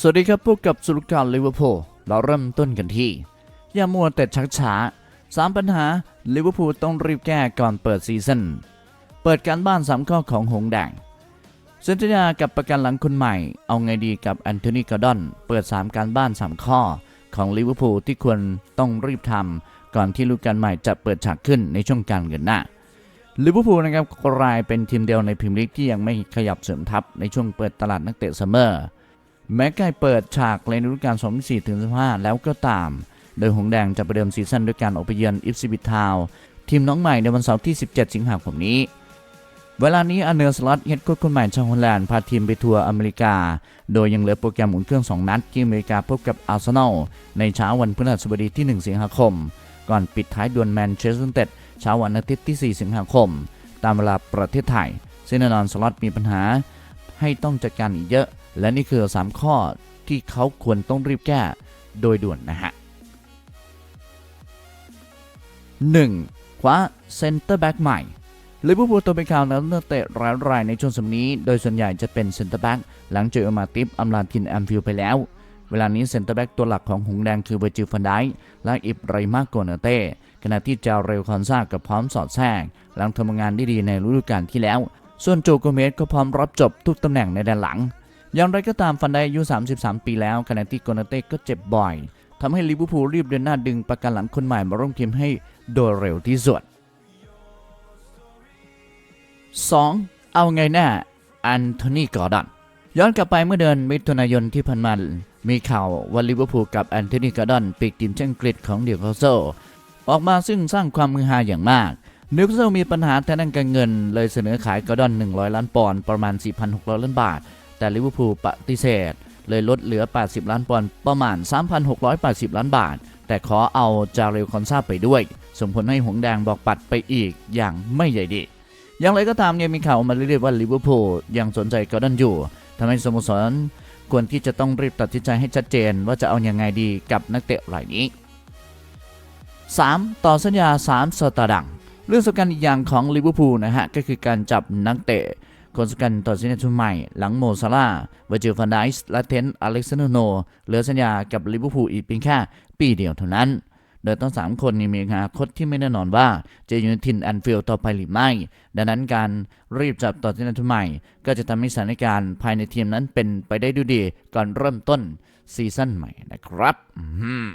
สวัสดีครับพบกับสุรการลิเวอร์พูลเราเริ่มต้นกันที่ อย่ามัวแต่ชักช้าสามปัญหาลิเวอร์พูลต้องรีบแก้ก่อนเปิดซีซั่นเปิดการบ้านสามข้อของหงแดงเซนตินากับประกันหลังคนใหม่ เอาไงดีกับแอนโทนีกอร์ดอน เปิด 3 การบ้าน 3 ข้อของลิเวอร์พูลที่ควรต้องรีบทำก่อนที่ฤดูกกาลใหม่จะเปิดฉากขึ้นในช่วงการเงินหน้าลิเวอร์พูลนะครับกลายเป็นทีมเดียวในพรีเมียร์ลีกที่ยังไม่ขยับเสริมทัพในช่วงเปิดตลาดนักเตะซัมเมอร์ แม้ใกล้เปิดฉากในฤดูกาล2004ถึง15แล้วก็ตาม โดยหงแดงจะประเดิมซีซั่นด้วยการออกไปเยือนอิฟซิบิทาวทีมน้องใหม่ในวันเสาร์ที่ 17 สิงหาคมนี้ เวลานี้อเนอร์สล็อตเฮดโค้ชคนใหม่ชาวฮอลแลนด์พาทีมไปทัวร์อเมริกา โดยยังเหลือโปรแกรมหมุนเครื่อง 2 นัดที่อเมริกาพบกับอาร์เซนอลในเช้าวันพฤหัสบดีที่ 1 สิงหาคม ก่อนปิดท้ายดวลแมนเชสเตอร์ยูไนเต็ดเช้าวันอาทิตย์ที่ 4 สิงหาคม ตามเวลาประเทศไทยซึ่งแน่นอนสล็อตมีปัญหาให้ต้องจัดการอีกเยอะ และนี่คือ 3 ข้อที่เขาควรต้องรีบแก้โดยด่วนนะฮะ 1. คว้าเซนเตอร์แบ็กใหม่ลิเวอร์พูลตัวเป็นข่าวแล้วนักเตะรายรายในช่วงสมัยนี้ โดยส่วนใหญ่จะเป็นเซนเตอร์แบ็กหลังเจอมาติฟอำลาทินแอมฟิลไปแล้ว เวลานี้เซนเตอร์แบ็กตัวหลักของหงแดงคือเวอร์จิลฟันไดและอิบไรมาโกเนเต้ขณะที่จาเรลคอนซากับพร้อมสอดแทรกหลังทำงานได้ดีในฤดูกาลที่แล้ว ส่วนโจโกเมสก็พร้อมรับจบทุกตำแหน่งในแดนหลัง อย่างไรก็ตามฟันได้อายุ 33 ปีแล้วขณะที่โกเนเต้ก็เจ็บบ่อยทำให้ลิเวอร์พูลรีบเดินหน้าดึงประกันหลังคนใหม่มาร่วมทีมให้โดยเร็วที่สุด 2. เอาไงแน่แอนโทนีกอร์ดอนย้อนกลับไปเมื่อเดือนมิถุนายนที่ผ่านมามีข่าวว่าลิเวอร์พูลกับแอนโทนีกอร์ดอนปีกทีมชาติอังกฤษของเดียร์คาสเซิลออกมาซึ่งสร้างความมือฮาอย่างมากนิวคาสเซิลมีปัญหาทางด้านการเงิน เลยเสนอขายกอร์ดอน 100 ล้านปอนด์ประมาณ 4,600 ล้านบาท แต่ลิเวอร์พูลปฏิเสธ เลยลดเหลือ 80 ล้านปอนด์ประมาณ 3,680 ล้านบาท แต่ขอเอาจาเรลคอนซาไปด้วย ส่งผลให้หงส์แดงบอกปัดไปอีกอย่างไม่ใหญ่ดี อย่างไรก็ตามยังมีข่าวมาเรื่อยๆว่าลิเวอร์พูลยังสนใจกอร์ดอนอยู่ทำให้สโมสรควรที่จะต้องรีบตัดสินใจให้ชัดเจนว่าจะเอาอยัางไงดีกับนักเตะรายนี้ 3. ต่อสัญญา 3 สตาร์ดังเรื่องสำคัญอีกอย่างของลิเวอร์พูลนะฮะ ก็คือการจับนักเตะ คนสำคัญต่อสัญญาชุดใหม่ หลังโมซาร่าเวอร์จิลฟันไดส์และเทนอเล็กซานโดโน เหลือสัญญากับลิเวอร์พูลอีกเพียงแค่ปีเดียวเท่านั้น โดยทั้งสามคนนี้มีอนาคตที่ไม่แน่นอนว่าจะอยู่ในทินแอนฟิลด์ต่อไปหรือไม่ ดังนั้นการรีบจับต่อสัญญาชุดใหม่ ก็จะทำให้สถานการณ์ภายในทีมนั้นเป็นไปได้ดูดีก่อนเริ่มต้นซีซั่นใหม่นะครับม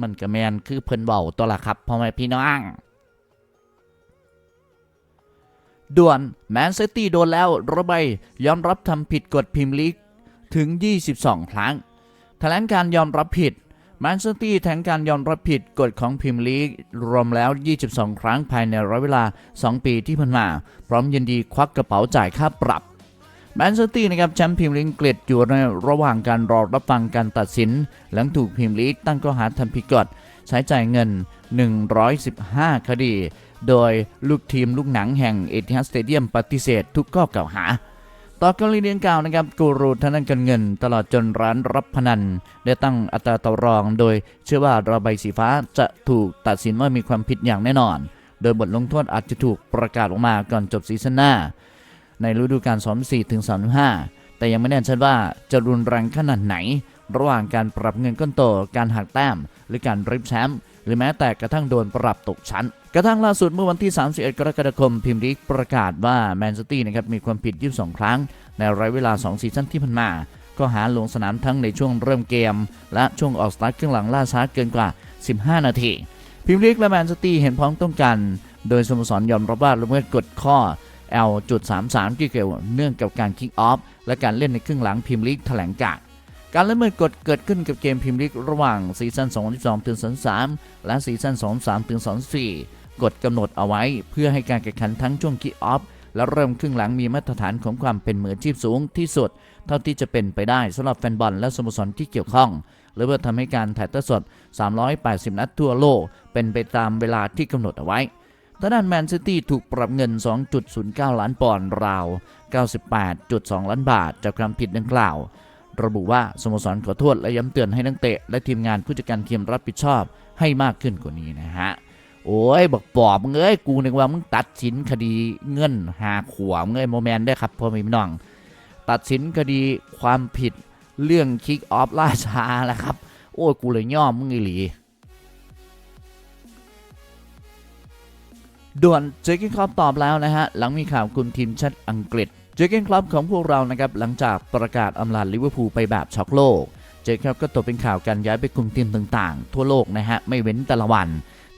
มันก็แมนคือเพิ่นเบาตัวละครับพ่อแม่พี่น้อง ด่วนแมนซิตี้โดนแล้วระบายยอมรับทำผิดกฎพรีเมียร์ลีกถึง 22 ครั้ง แถลงการยอมรับผิดแมนซิตี้แถลงการยอมรับผิดกฎของพรีเมียร์ลีกรวมแล้ว 22 ครั้งภายในระยะเวลา 2 ปีที่ผ่านมา พร้อมยินดีควักกระเป๋าจ่ายค่าปรับแมนซิตี้นะครับแชมป์พรีเมียร์ลีกอังกฤษอยู่ในระหว่างการรอรับฟังการตัดสิน หลังถูกพรีเมียร์ลีกตั้งข้อหาทำผิดกฎใช้จ่ายเงิน 115 คดี โดยลูกทีมลูกหนังแห่งเอทิฮัดสเตเดียมปฏิเสธทุกข้อกล่าวหา ต่อกรณีดังกล่าวนะครับกูรูทางด้านการเงิน ตลอดจนร้านรับพนัน ได้ตั้งอัตราต่อรอง โดยเชื่อว่าระบายสีฟ้าจะถูกตัดสินว่ามีความผิดอย่างแน่นอน โดยบทลงโทษอาจจะถูกประกาศออกมาก่อนจบซีซั่นหน้า ในฤดูกาล24ถึง35แต่ยังไม่แน่ชัดว่าจะรุนแรงขนาดไหน ระหว่างการปรับเงินก้นโตการหักแต้ม หรือการริบแชมป์ รือแม้แต่กระทั่งโดนปรับตกชั้น กระทั่งล่าสุดเมื่อวันที่ 31 กรกฎาคมพิมพ์ลีกประกาศว่าแมนซิตี้นะครับมีความผิด 22 ครั้ง ในระยะเวลา 2 ซีซั่นที่ผ่านมาก็หาลงสนามทั้งในช่วงเริ่มเกม และช่วงออกสตาร์ทครึ่งหลังล่าช้าเกินกว่า 15 นาทีพิมพ์ลีกและแมนซิตี้เห็นพ้องต้องกัน โดยสโมสรยอมรับว่าละเมิดกฎข้อ L.33 ที่เกี่ยวเนื่องกับการคิกออฟและการเล่นในครึ่งหลังพิมพ์ลีกแถลงการ การละเมิดกฎเกิดขึ้นกับเกมพรีเมียร์ลีกระหว่างซีซั่น2 2ถึง23และซีซั่น23ถึง24กฎกำหนดเอาไว้ เพื่อให้การแข่งขันทั้งช่วงคิกออฟและเริ่มครึ่งหลังมีมาตรฐานของความเป็นมืออาชีพสูงที่สุด เท่าที่จะเป็นไปได้สำหรับแฟนบอลและสโมสรที่เกี่ยวข้อง หรือเพื่อทำให้การถ่ายทอดสด 380 นัดทั่วโลก เป็นไปตามเวลาที่กำหนดเอาไว้ทางด้านแมนซิตี้ถูกปรับเงิน 2.09 ล้านปอนด์ราว 98.2 ล้านบาท จากความผิดดังกล่าว ระบุว่าสโมสรขอโทษและย้ำเตือนให้นักเตะ และทีมงานผู้จัดการทีมรับผิดชอบให้มากขึ้นกว่านี้นะฮะ โอ้ยบอกปอบมึงเอ้ยกูนึกว่ามึงตัดสินคดีเงินหาขวมึงเอ้ยโมแมนได้ครับพ่อแม่พี่น้อง ตัดสินคดีความผิดเรื่องคิกออฟล่าช้าแหละครับ โอ้ยกูเลยย่อมมึงอีหลีด่วนเจอร์เกนคอปตอบแล้วนะฮะ หลังมีข่าวคุมทีมชาติอังกฤษ เจอเกนคลอปของพวกเรานะครับหลังจากประกาศอำลาลิเวอร์พูลไปแบบช็อกโลก เจอร์เกนก็ตกเป็นข่าวการย้ายไปคุมทีมต่างๆ ทั่วโลกนะฮะไม่เว้นแต่ละวัน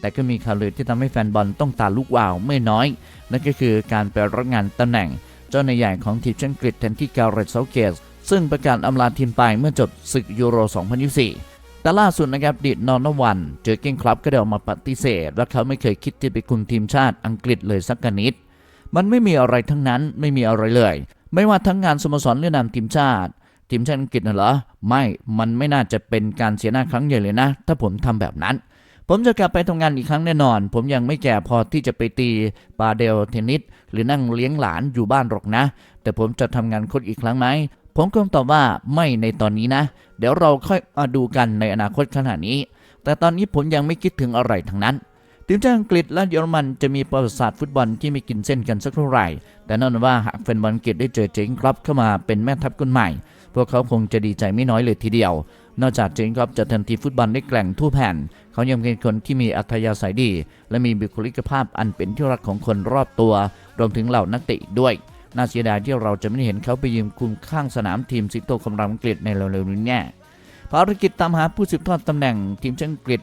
แต่ก็มีข่าวลือที่ทำให้แฟนบอลต้องตาลุกวาวไม่น้อย นั่นก็คือการไปรับงานตำแหน่ง เจ้าในใหญ่ของทีมชาติอังกฤษแทนที่การ์เรตเซาเกตซึ่งประกาศอำลาทีมไปเมื่อจบศึกยูโร 2024 แต่ล่าสุดนะครับดิดนอนวัน เจอเก้งครับก็ได้ออกมาปฏิเสธว่าเขาไม่เคยคิดจะไปคุมทีมชาติอังกฤษเลยสักกนิด มันไม่มีอะไรทั้งนั้นไม่มีอะไรเลย ไม่ว่าทั้งงานสโมสรเรือดำทีมชาติทีมชาติอังกฤษน่ะเหรอไม่ มันไม่น่าจะเป็นการเสียหน้าครั้งใหญ่เลยนะ ถ้าผมทำแบบนั้น ผมจะกลับไปทำงานอีกครั้งแน่นอน ผมยังไม่แก่พอที่จะไปตีปาเดลเทนนิสหรือนั่งเลี้ยงหลานอยู่บ้านหรอกนะ แต่ผมจะทำงานโคนอีกครั้งไหมผมคงตอบว่าไม่ในตอนนี้นะ เดี๋ยวเราค่อยมาดูกันในอนาคตขนาดนี้ แต่ตอนนี้ผมยังไม่คิดถึงอะไรทั้งนั้น ทีมชาติอังกฤษและเยอรมันจะมีประวัติศาสตร์ฟุตบอลที่ไม่กินเส้นกันสักเท่าไหร่ แต่แน่นว่าหากแฟนบอลอังกฤษได้เจอเจงครับเข้ามาเป็นแม่ทัพคนใหม่ พวกเขาคงจะดีใจไม่น้อยเลยทีเดียว นอกจากเจงครับจะทำทีฟุตบอลได้แกร่งทั่วแผ่น เขายังเป็นคนที่มีอัธยาศัยดี และมีบุคลิกภาพอันเป็นที่รักของคนรอบตัว รวมถึงเหล่านักเตะด้วยน่าเสียดายที่เราจะไม่ได้เห็นเขาไปยืมคุมข้างสนามทีมสิงโตคำรามอังกฤษในเร็วๆนี้แน่ภารกิจตามหาผู้สืบทอดตำแหน่งทีมชาติอังกฤษ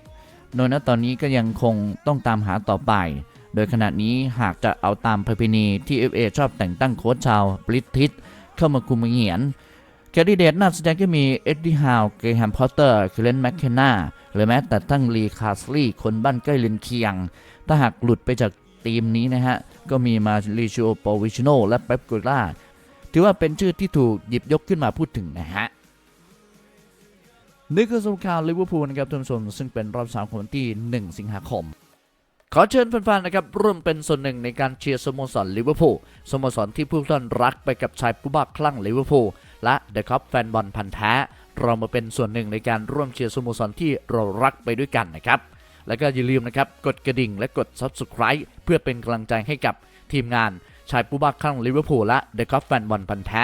โดยณตอนนี้ก็ยังคงต้องตามหาต่อไป โดยขณะนี้หากจะเอาตามประเพณีที่ FA ชอบแต่งตั้งโค้ชชาวบริติชเข้ามาคุมเหงียนแคนดิเดตน่าสนใจก็มีเอ็ดดี้ฮาวเกรแฮมพอตเตอร์คิเลนแมคเคนนาหรือแม้แต่ตั้งลีคาสลีคนบ้านใกล้เลียนเคียง ถ้าหากหลุดไปจากทีมนี้นะฮะ ก็มีมาลิชิโอโปวิชโนและเป๊ปกูล่าถือว่าเป็นชื่อที่ถูกหยิบยกขึ้นมาพูดถึงนะฮะ นี่คือสรุปข่าวลิเวอร์พูลนะครับท่านผู้ชมซึ่งเป็นรอบสามของวันที่ 1 สิงหาคม ขอเชิญแฟนๆนะครับร่วมเป็นส่วนหนึ่งในการเชียร์สโมสรลิเวอร์พูลสโมสรที่ผู้ท่านรักไปกับชายผู้บ้าคลั่งลิเวอร์พูลและเดอะคัพแฟนบอลพันธ์แท้ เรามาเป็นส่วนหนึ่งในการร่วมเชียร์สโมสรที่เรารักไปด้วยกันนะครับแล้วก็อย่าลืมนะครับกดกระดิ่งและกด Subscribe เพื่อเป็นกำลังใจให้กับทีมงานชายผู้บ้าคลั่งลิเวอร์พูลและเดอะคัพแฟนบอลพันธ์แท้